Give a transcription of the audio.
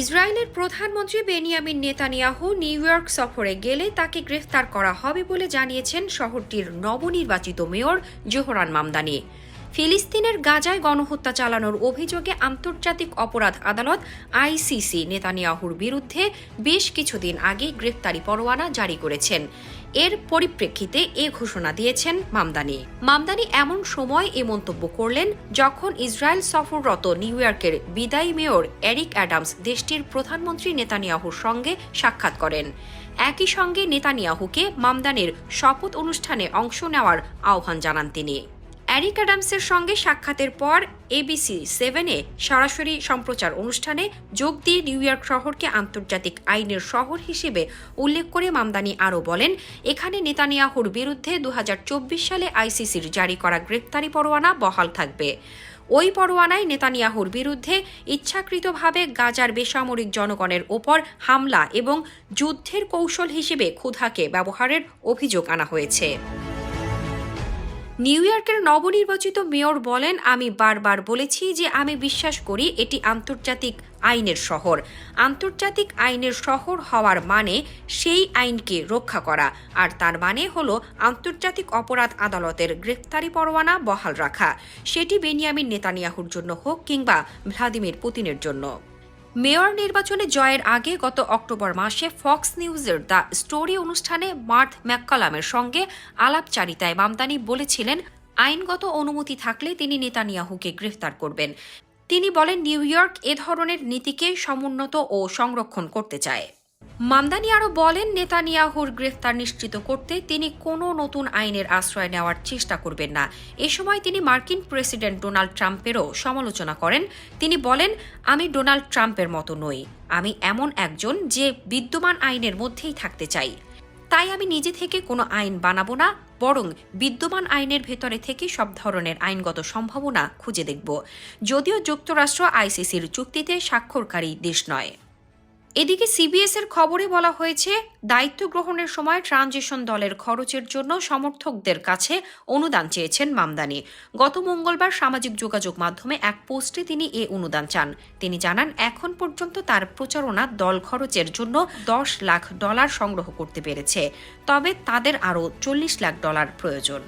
ইসরায়েলের প্রধানমন্ত্রী Benjamin Netanyahu new York সফরে গেলে তাকে গ্রেফতার করা হবে বলে জানিয়েছেন শহরটির নবনির্বাচিত মেয়র জোহরান মামদানি। ফিলিস্তিনের গাজায় গণহত্যা চালানোর অভিযোগে আন্তর্জাতিক অপরাধ আদালত, আইসিসি নেতানিয়াহুর বিরুদ্ধে বেশ কিছুদিন আগে গ্রেফতারি পরোয়ানা জারি করেছেন। এর পরিপ্রেক্ষিতে এ ঘোষণা দিয়েছেন মামদানি। মামদানি এমন সময় এ মন্তব্য করলেন যখন ইসরায়েল সফররত নিউ ইয়র্কের বিদায়ী মেয়র এরিক অ্যাডামস দেশটির প্রধানমন্ত্রী নেতানিয়াহুর সঙ্গে সাক্ষাৎ করেন। একই সঙ্গে নেতানিয়াহুকে মামদানির শপথ অনুষ্ঠানে অংশ নেওয়ার আহ্বান জানান তিনি। অ্যারিক অ্যাডামসের সঙ্গে সাক্ষাতের পর এবিসি সেভেনে সরাসরি সম্প্রচার অনুষ্ঠানে যোগ দিয়ে নিউ ইয়র্ক শহরকে আন্তর্জাতিক আইনের শহর হিসেবে উল্লেখ করে মামদানি আরও বলেন, এখানে নেতানিয়াহুর বিরুদ্ধে দু হাজার চব্বিশ সালে আইসিসির জারি করা গ্রেপ্তারি পরোয়ানা বহাল থাকবে। ওই পরোয়ানায় নেতানিয়াহুর বিরুদ্ধে ইচ্ছাকৃতভাবে গাজার বেসামরিক জনগণের ওপর হামলা এবং যুদ্ধের কৌশল হিসেবে ক্ষুধাকে ব্যবহারের অভিযোগ আনা হয়েছে। নিউ ইয়র্কের নবনির্বাচিত মেয়র বলেন, আমি বারবার বলেছি যে আমি বিশ্বাস করি এটি আন্তর্জাতিক আইনের শহর। আন্তর্জাতিক আইনের শহর হওয়ার মানে সেই আইনকে রক্ষা করা। আর তার মানে হলো আন্তর্জাতিক অপরাধ আদালতের গ্রেফতারি পরোয়ানা বহাল রাখা। সেটি বেনিয়ামিন নেতানিয়াহুর জন্য হোক কিংবা ভ্লাদিমির পুতিনের জন্য। মেয়র নির্বাচনে জয়ের আগে গত অক্টোবর মাসে ফক্স নিউজের দ্য স্টোরি অনুষ্ঠানে মার্থ ম্যাককালামের সঙ্গে আলাপচারিতায় মামদানি বলেছিলেন, আইনগত অনুমতি থাকলে তিনি নেতানিয়াহুকে গ্রেফতার করবেন। তিনি বলেন, নিউ ইয়র্ক এ ধরনের নীতিকে সমুন্নত ও সংরক্ষণ করতে চায়। মামদানি আরও বলেন, নেতানিয়াহুর গ্রেফতার নিশ্চিত করতে তিনি কোনো নতুন আইনের আশ্রয় নেওয়ার চেষ্টা করবেন না। এ সময় তিনি মার্কিন প্রেসিডেন্ট ডোনাল্ড ট্রাম্পেরও সমালোচনা করেন। তিনি বলেন, আমি ডোনাল্ড ট্রাম্পের মতো নই। আমি এমন একজন যে বিদ্যমান আইনের মধ্যেই থাকতে চাই। তাই আমি নিজে থেকে কোনো আইন বানাবো না, বরং বিদ্যমান আইনের ভেতরে থেকে সব ধরনের আইনগত সম্ভাবনা খুঁজে দেখব। যদিও যুক্তরাষ্ট্র আইসিসির চুক্তিতে স্বাক্ষরকারী দেশ নয়। এদিকে সিবিএস এর খবরে বলা হয়েছে, দায়িত্ব গ্রহণের সময় ট্রানজিশন দলের খরচের জন্য সমর্থকদের কাছে অনুদান চেয়েছেন মামদানি। গত মঙ্গলবার সামাজিক যোগাযোগ মাধ্যমে এক পোস্টে তিনি এ অনুদান চান। তিনি জানান, এখন পর্যন্ত তার প্রচারণা দল খরচের জন্য দশ লাখ ডলার সংগ্রহ করতে পেরেছে। তবে তাদের আরও চল্লিশ লাখ ডলার প্রয়োজন।